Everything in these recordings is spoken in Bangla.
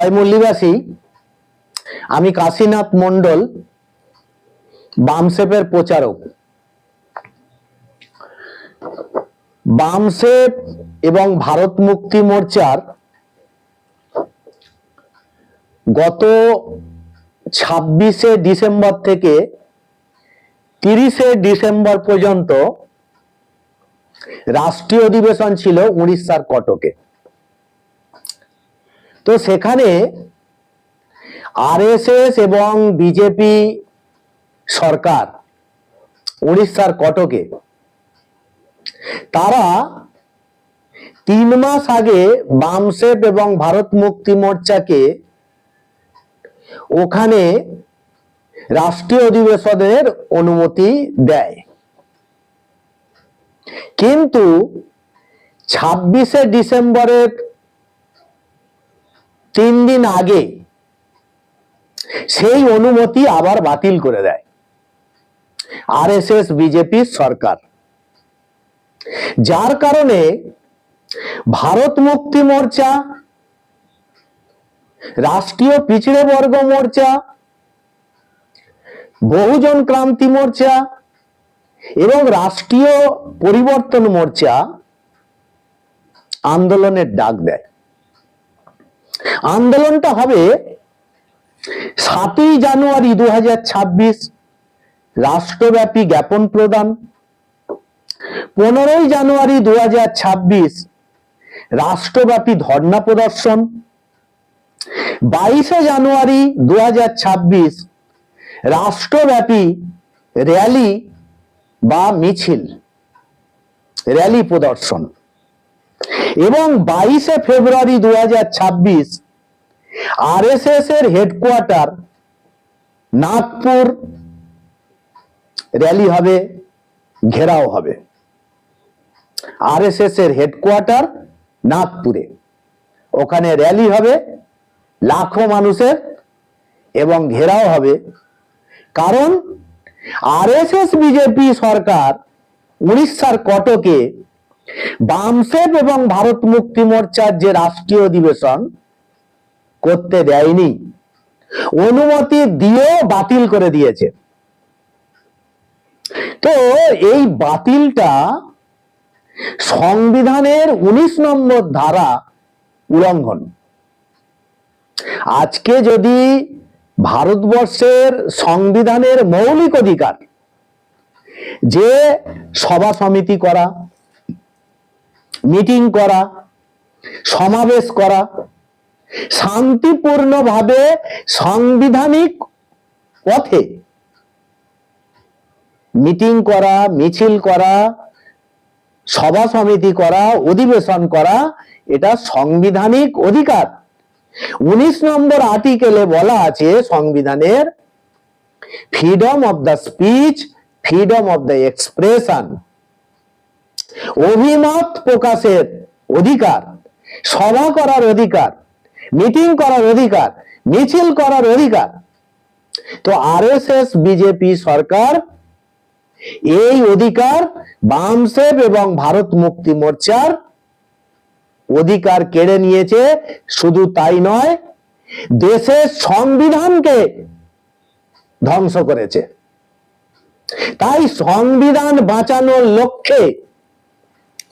মল্লিবাসী আমি কাশীনাথ মন্ডল বামসেপের প্রচারক। বামসেপ এবং ভারত মুক্তি মোর্চার গত ছাব্বিশে ডিসেম্বর থেকে তিরিশে ডিসেম্বর পর্যন্ত রাষ্ট্রীয় অধিবেশন ছিল উড়িষ্যার কটকে। তো সেখানে আরএসএস এবং বিজেপি সরকার উড়িষ্যার কটকে, তারা তিন মাস আগে বামসেপ এবং ভারত মুক্তি মোর্চাকে ওখানে রাষ্ট্রীয় অধিবেশনের অনুমতি দেয়। কিন্তু ছাব্বিশে ডিসেম্বরের তিন দিন আগে সেই অনুমতি আবার বাতিল করে দেয়। আরএসএস, বিজেপি সরকার। যার কারণে ভারত মুক্তি মোর্চা, রাষ্ট্রীয় পিছড়ে বর্গ মোর্চা, বহুজন ক্রান্তি মোর্চা এবং রাষ্ট্রীয় পরিবর্তন মোর্চা আন্দোলনের ডাক দেয়। আন্দোলনটা হবে সাতই জানুয়ারি দু হাজার ছাব্বিশ, রাষ্ট্রব্যাপী জ্ঞাপন প্রদান। পনেরোই জানুয়ারি দু হাজার ছাব্বিশ, রাষ্ট্রব্যাপী ধর্ণা প্রদর্শন। বাইশে জানুয়ারি দু হাজার ছাব্বিশ, রাষ্ট্রব্যাপী র্যালি বা মিছিল। র্যালি প্রদর্শন। এবং বাইশে ফেব্রুয়ারি দু আরএসএস এর হেডকোয়ার্টার নাগপুর র্যালি হবে, ঘেরাও হবে। আরএসএস এর হেডকোয়ার্টার নাগপুরে। ওখানে র্যালি হবে, লাখো মানুষের, এবং ঘেরাও হবে। কারণ আরএসএস, বিজেপি সরকার উড়িষ্যার কটকে বামসেপ এবং ভারত মুক্তি মোর্চার যে রাষ্ট্রীয় অধিবেশন করতে দেয়নি, অনুমতি দিয়েও বাতিল করে দিয়েছে। তো এই বাতিলটা সংবিধানের উনিশ নম্বর ধারা উল্লঙ্ঘন আজকে যদি ভারতবর্ষের সংবিধানের মৌলিক অধিকার যে সভা সমিতি করা মিটিং করা, সমাবেশ করা, শান্তিপূর্ণভাবে সাংবিধানিক পথে মিটিং করা, মিছিল করা, সভা সমিতি করা, অধিবেশন করা, এটা সাংবিধানিক অধিকার। উনিশ নম্বর আর্টিকেলে বলা আছে সংবিধানের freedom of the speech, freedom of the expression. অভিমত প্রকাশের অধিকার, সভা করার অধিকার, মিটিং করার অধিকার, মিছিল করার অধিকার। তো আরএসএস, বিজেপি সরকার এই অধিকার বামসেপ এবং ভারত মুক্তি মোর্চার অধিকার কেড়ে নিয়েছে। শুধু তাই নয়, দেশের সংবিধানকে ধ্বংস করেছে। তাই সংবিধান বাঁচানোর লক্ষ্যে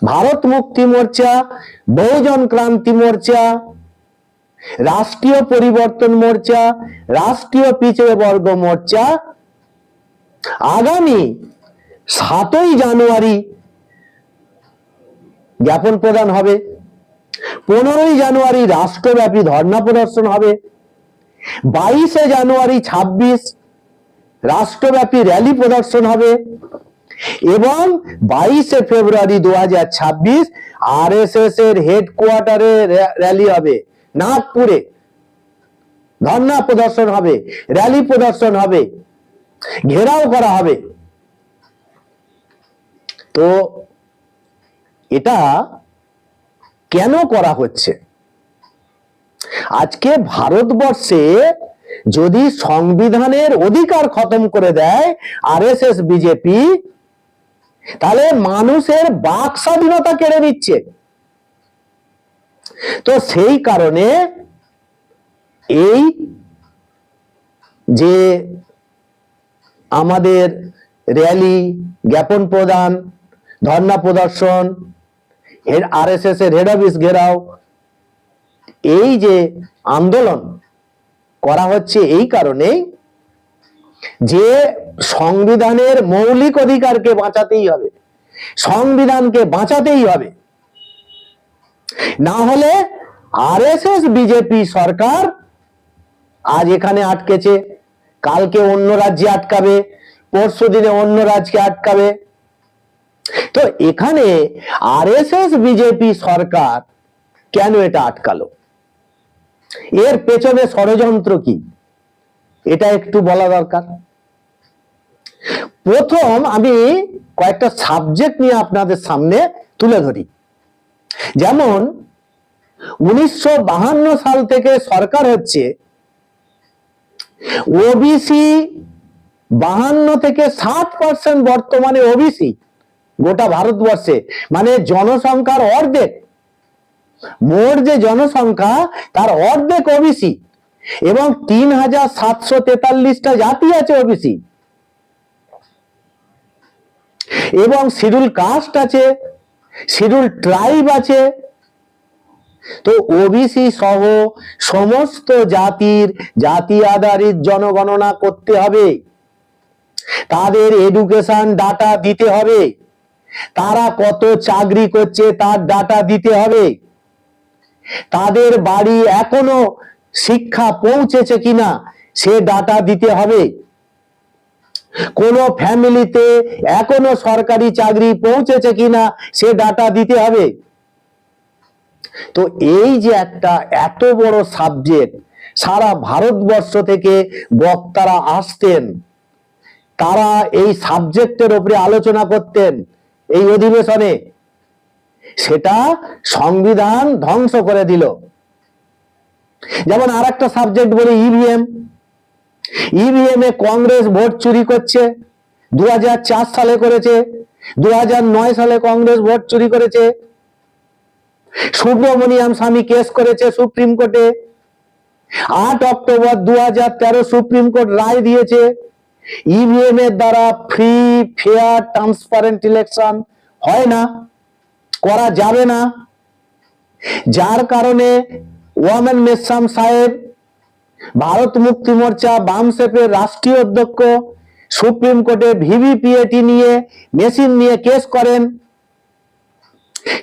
ভারত মুক্তি মোর্চা, বহুজন ক্রান্তি মোর্চা, রাষ্ট্রীয় পরিবর্তন মোর্চা, রাষ্ট্রীয় পিছড়ে বর্গ মোর্চা। আগামী সাতই জানুয়ারি জ্ঞাপন প্রদান হবে। পনেরোই জানুয়ারি রাষ্ট্রব্যাপী ধর্ণা প্রদর্শন হবে। বাইশে জানুয়ারি ছাব্বিশ রাষ্ট্রব্যাপী র্যালি প্রদর্শন হবে। এবং বাইশে ফেব্রুয়ারি দু হাজার ছাব্বিশ আর এস এস এর হেডকোয়ার্টারে র্যালি হবে। নাগপুরে ধর্ণা প্রদর্শন হবে, র্যালি প্রদর্শন হবে, ঘেরাও করা হবে। তো এটা কেন করা হচ্ছে? আজকে ভারতবর্ষে যদি সংবিধানের অধিকার খতম করে দেয়, আরএসএস, বিজেপি তাহলে মানুষের বাক স্বাধীনতা কেড়ে নিচ্ছে। তো সেই কারণে এই যে আমাদের র্যালি, জ্ঞাপন প্রদান, ধর্ণা প্রদর্শন আর এস এস এর হেড অফিস ঘেরাও, এই যে আন্দোলন করা হচ্ছে এই কারণে যে সংবিধানের মৌলিক অধিকারকে বাঁচাতেই হবে, সংবিধানকে বাঁচাতেই হবে। না হলে আরএসএস, বিজেপি সরকার আজ এখানে আটকেছে, কালকে অন্য রাজ্যে আটকাবে, পরশু দিনে অন্য রাজ্যকে আটকাবে। তো এখানে আরএসএস, বিজেপি সরকার কেন এটা আটকালো? এর পেছনে ষড়যন্ত্র কি? এটা একটু বলা দরকার। প্রথম আমি কয়েকটা সাবজেক্ট নিয়ে আপনাদের সামনে তুলে ধরি। যেমন, উনিশশো সাল থেকে সরকার হচ্ছে ওবিসি বাহান্ন থেকে ষাট পার্সেন্ট বর্তমানে ওবিসি গোটা ভারতবর্ষে। মানে জনসংখ্যার অর্ধেক। মোট যে জনসংখ্যা, তার অর্ধেক ওবিসি এবং তিন হাজার সাতশো তেতাল্লিশটা জাতি আছে ওবিসি এবং শিডিউল কাস্ট আছে শিডিউল ট্রাইব আছে। তো ওবিসি সহ সমস্ত জাতির জাতি আধারিত জনগণনা করতে হবে। তাদের এডুকেশন ডাটা দিতে হবে। তারা কত চাকরি করছে তার ডাটা দিতে হবে। তাদের বাড়ি এখনও শিক্ষা পৌঁছেছে কিনা, সে ডাটা দিতে হবে। কোন ফ্যামিলিতে এখনও সরকারি চাকরি পৌঁছেছে কিনা, সে ডাটা দিতে হবে। তো এই যে একটা এত বড় সাবজেক্ট সারা ভারতবর্ষ থেকে বক্তারা আসতেন, তারা এই সাবজেক্টের উপরে আলোচনা করতেন এই অধিবেশনে। সেটা সংবিধান ধ্বংস করে দিল। যেমন আর একটা সাবজেক্ট বলি ইভিএম ইভিএম এ কংগ্রেস ভোট চুরি করছে দু হাজার চার সালে করেছে দু সালে কংগ্রেস ভোট চুরি করেছে। সুব্রমণিয়াম স্বামী কেস করেছে সুপ্রিম কোর্টে। আট অক্টোবর দু হাজার তেরো সুপ্রিম কোর্ট রায় দিয়েছে ইভিএম এর দ্বারা ফ্রি ফেয়ার ট্রান্সপারেন্ট ইলেকশন হয় না, করা যাবে না। যার কারণে ওয়ামেন মেসাম সাহেব, ভারত মুক্তি মোর্চা বামসেপের রাষ্ট্রীয় অধ্যক্ষ, সুপ্রিম কোর্টে ভিভিপিএটি নিয়ে মেশিন নিয়ে কেস করেন।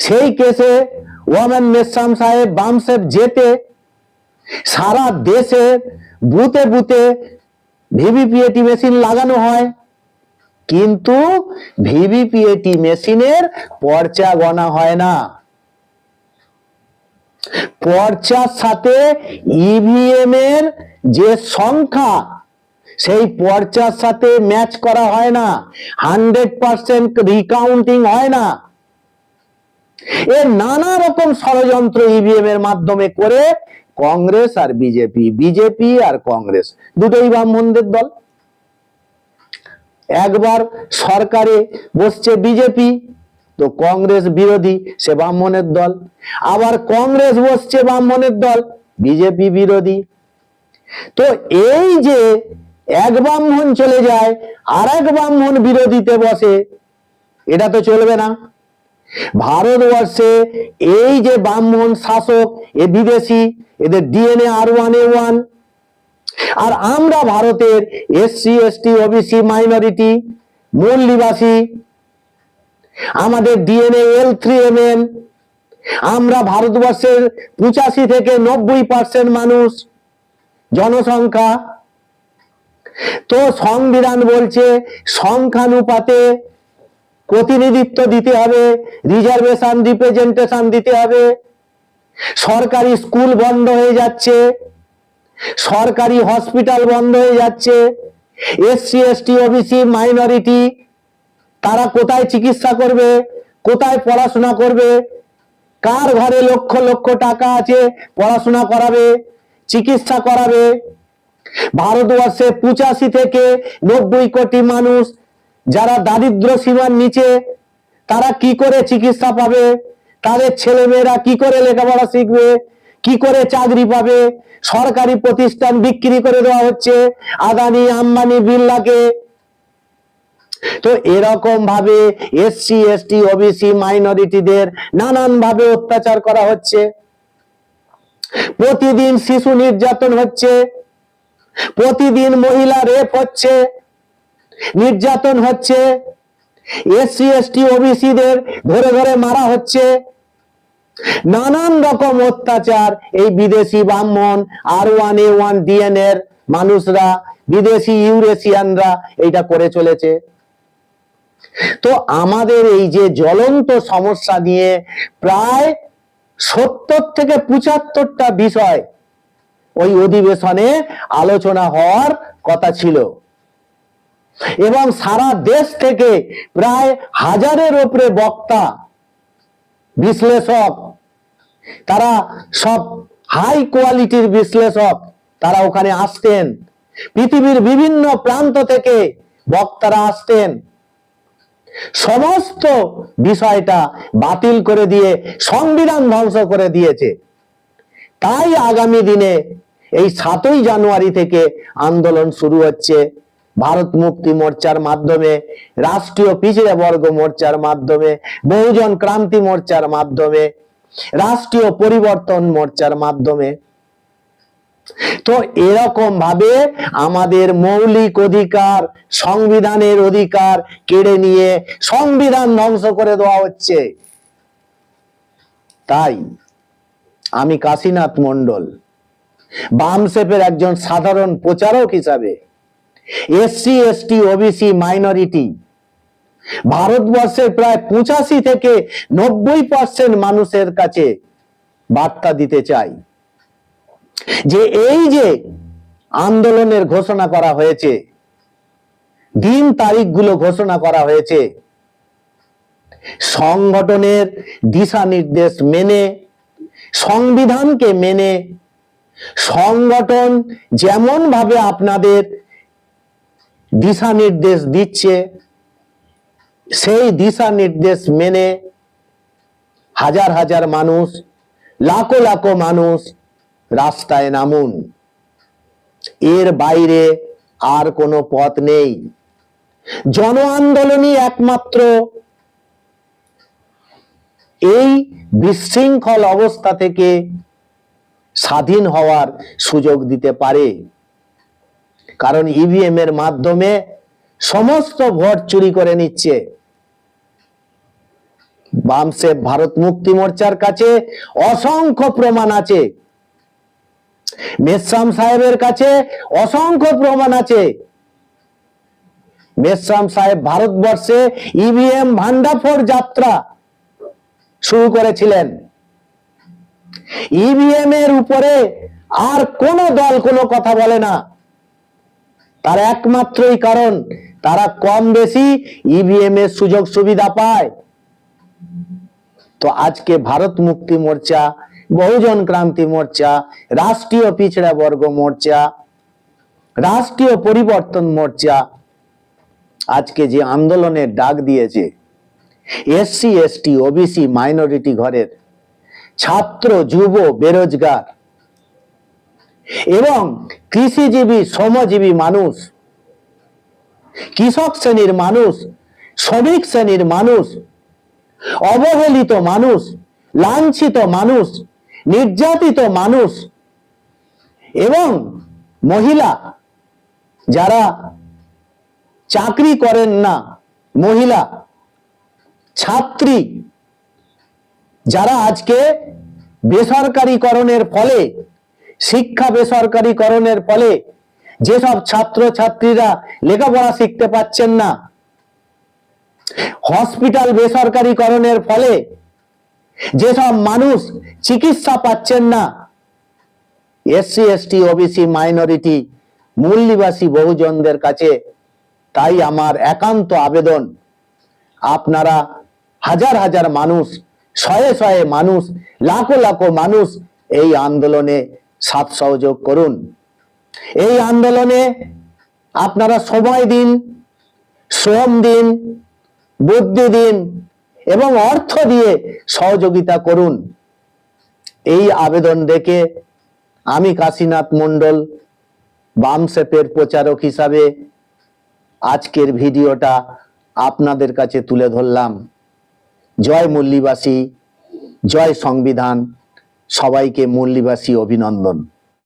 সেই কেসে ওয়ামেন মেসাম সাহেব বামসেপ জেতে সারা দেশে বুথে বুথে ভিভিপিএটি মেশিন লাগানো হয়। কিন্তু ভিভিপিএটি মেশিনের পর্চা গণা হয় না। পর্চার সাথে ইভিএম এর যে সংখ্যা, সেই পর্চার সাথে ম্যাচ করা হয় না। হান্ড্রেড পার্সেন্ট রিকাউন্টিং হয় না। এ নানা রকম ষড়যন্ত্র ইভিএম এর মাধ্যমে করে কংগ্রেস আর বিজেপি বিজেপি আর কংগ্রেস, দুটোই ব্রাহ্মণদের দল। একবার সরকারে বসছে বিজেপি তো কংগ্রেস বিরোধী, সে ব্রাহ্মণের দল। আবার কংগ্রেস বসছে ব্রাহ্মণের দল, বিজেপি বিরোধী। তো এই যে এক ব্রাহ্মণ চলে যায়, আর এক ব্রাহ্মণ বিরোধীতে বসে, এটা তো চলবে না। ভারতবর্ষে এই যে ব্রাহ্মণ শাসক, এ বিদেশি, এদের DNA R one, A one. আর আমরা ভারতের এসসি, এসটি, ওবিসি, মাইনরিটি, মূল নিবাসী আমাদের DNA L three M N আমরা ভারতবর্ষের পঁচাশি থেকে নব্বই পার্সেন্ট মানুষ, জনসংখ্যা। তো সংবিধান বলছে সংখ্যানুপাতে প্রতিনিধিত্ব দিতে হবে রিজার্ভেশন রিপ্রেজেন্টেশন দিতে হবে। সরকারি স্কুল বন্ধ হয়ে যাচ্ছে, সরকারি হসপিটাল বন্ধ হয়ে যাচ্ছে এসসি এসটি ওবিসি মাইনরিটি তারা কোথায় চিকিৎসা করবে, কোথায় পড়াশোনা করবে, কার ঘরে লক্ষ লক্ষ টাকা আছে, পড়াশোনা করাবে, চিকিৎসা করাবে। ভারতবর্ষে পঁচাশি থেকে নব্বই কোটি মানুষ, যারা দারিদ্র সীমার নিচে, তারা কি করে চিকিৎসা পাবে? তাদের ছেলেমেয়েরা কি করে লেখাপড়া শিখবে? কি করে চাকরি পাবে? সরকারি প্রতিষ্ঠান বিক্রি করে দেওয়া হচ্ছে, আদানি, আম্বানি বিল্লাকে তো এরকম ভাবে এসসি এসটি ওবিসি মাইনরিটিদের নানান ভাবে অত্যাচার করা হচ্ছে। প্রতিদিন শিশু নির্যাতন হচ্ছে। প্রতিদিন মহিলা রেপ হচ্ছে। নির্যাতন হচ্ছে। এসসি এসটি ওবিসিদের ধরে ধরে মারা হচ্ছে। নানান রকম অত্যাচার এই বিদেশি Brahmin R one A one DNA এর মানুষরা, বিদেশি ইউরেশিয়ানরা এইটা করে চলেছে। তো আমাদের এই যে জ্বলন্ত সমস্যা নিয়ে প্রায় সত্তর থেকে পঁচাত্তরটা বিষয় ওই অধিবেশনে আলোচনা হওয়ার কথা ছিল। এবং সারা দেশ থেকে প্রায় হাজারের ওপরে বক্তা, বিশ্লেষক, তারা সব হাই কোয়ালিটির বিশ্লেষক, তারা ওখানে আসতেন। পৃথিবীর বিভিন্ন প্রান্ত থেকে বক্তারা আসতেন। সমস্ত বিষয়টা বাতিল করে দিয়ে, সংবিধান ধ্বংস করে দিয়েছে। তাই আগামী দিনে এই সাতই জানুয়ারি থেকে আন্দোলন শুরু হচ্ছে। ভারত মুক্তি মোর্চার মাধ্যমে, রাষ্ট্রীয় পিছিয়ে বর্গ মোর্চার মাধ্যমে, বহুজন ক্রান্তি মোর্চার মাধ্যমে, রাষ্ট্রীয় পরিবর্তন মোর্চার মাধ্যমে। তো এরকম ভাবে আমাদের মৌলিক অধিকার, সংবিধানের অধিকার কেড়ে নিয়ে সংবিধান ধ্বংস করে দেওয়া হচ্ছে। তাই আমি কাশীনাথ মন্ডল বামসেপের একজন সাধারণ প্রচারক হিসাবে এসসি, এসটি, ওবিসি, মাইনরিটি ভারতবর্ষের প্রায় পঁচাশি থেকে নব্বই পার্সেন্ট মানুষের কাছে বার্তা দিতে চাই। যে এই যে আন্দোলনের ঘোষণা করা হয়েছে, দিন তারিখগুলো ঘোষণা করা হয়েছে, সংগঠনের দিশা নির্দেশ মেনে, সংবিধানকে মেনে, সংগঠন যেমন ভাবে আপনাদের দিশা নির্দেশ দিচ্ছে, সেই দিশা নির্দেশ মেনে হাজার হাজার মানুষ, লাখো লাখো মানুষ রাস্তায় নামুন। এর বাইরে আর কোনো পথ নেই। জন আন্দোলনই একমাত্র এই বিশৃঙ্খল অবস্থা থেকে স্বাধীন হওয়ার সুযোগ দিতে পারে। কারণ ইভিএম এর মাধ্যমে সমস্ত ভোট চুরি করে নিচ্ছে। বামসে ভারত মুক্তি মোর্চার কাছে অসংখ্য প্রমাণ আছে। মেসাম সাহেবের কাছে অসংখ্য প্রমাণ আছে। মেসাম সাহেব ভারতবর্ষে ইভিএম ভান্ডাফোর যাত্রা শুরু করেছিলেন। ইভিএম এর উপরে আর কোন দল কোনো কথা বলে না। তার একমাত্রই কারণ, তারা কম বেশি ইভিএম এর সুযোগ সুবিধা পায়। তো আজকে ভারত মুক্তি মোর্চা বহুজন ক্রান্তি মোর্চা, রাষ্ট্রীয় পিছড়া বর্গ মোর্চা, রাষ্ট্রীয় পরিবর্তন মোর্চা আজকে যে আন্দোলনের ডাক দিয়েছে, এসসি, এসটি, ওবিসি মাইনরিটি ঘরের ছাত্র, যুব, বেরোজগার এবং কৃষিজীবী, শ্রমজীবী মানুষ, কৃষক শ্রেণির মানুষ, শ্রমিক শ্রেণির মানুষ, অবহেলিত মানুষ, লাঞ্ছিত মানুষ নির্যাতিত মানুষ এবং মহিলা যারা চাকরি করেন না, মহিলা, ছাত্রী, যারা আজকে বেসরকারীকরণের ফলে, শিক্ষা বেসরকারীকরণের ফলে যেসব ছাত্র ছাত্রীরা লেখাপড়া শিখতে পাচ্ছেন না, হসপিটাল বেসরকারীকরণের ফলে যেসব মানুষ চিকিৎসা পাচ্ছেন না, এসসি, এসটি, ওবিসি, মাইনরিটি মূল নিবাসী বহুজনদের কাছে তাই আমার একান্ত আবেদন, আপনারা হাজার হাজার মানুষ, শয়ে শয়ে মানুষ, লাখো লাখো মানুষ এই আন্দোলনে সাথ সহযোগ করুন। এই আন্দোলনে আপনারা সময় দিন, শ্রম দিন, বুদ্ধি দিন এবং অর্থ দিয়ে সহযোগিতা করুন। এই আবেদন দেখে আমি কাশীনাথ মণ্ডল বামসেপের প্রচারক হিসাবে আজকের ভিডিওটা আপনাদের কাছে তুলে ধরলাম। জয় মল্লিবাসী জয় সংবিধান, সবাইকে মল্লিবাসী অভিনন্দন।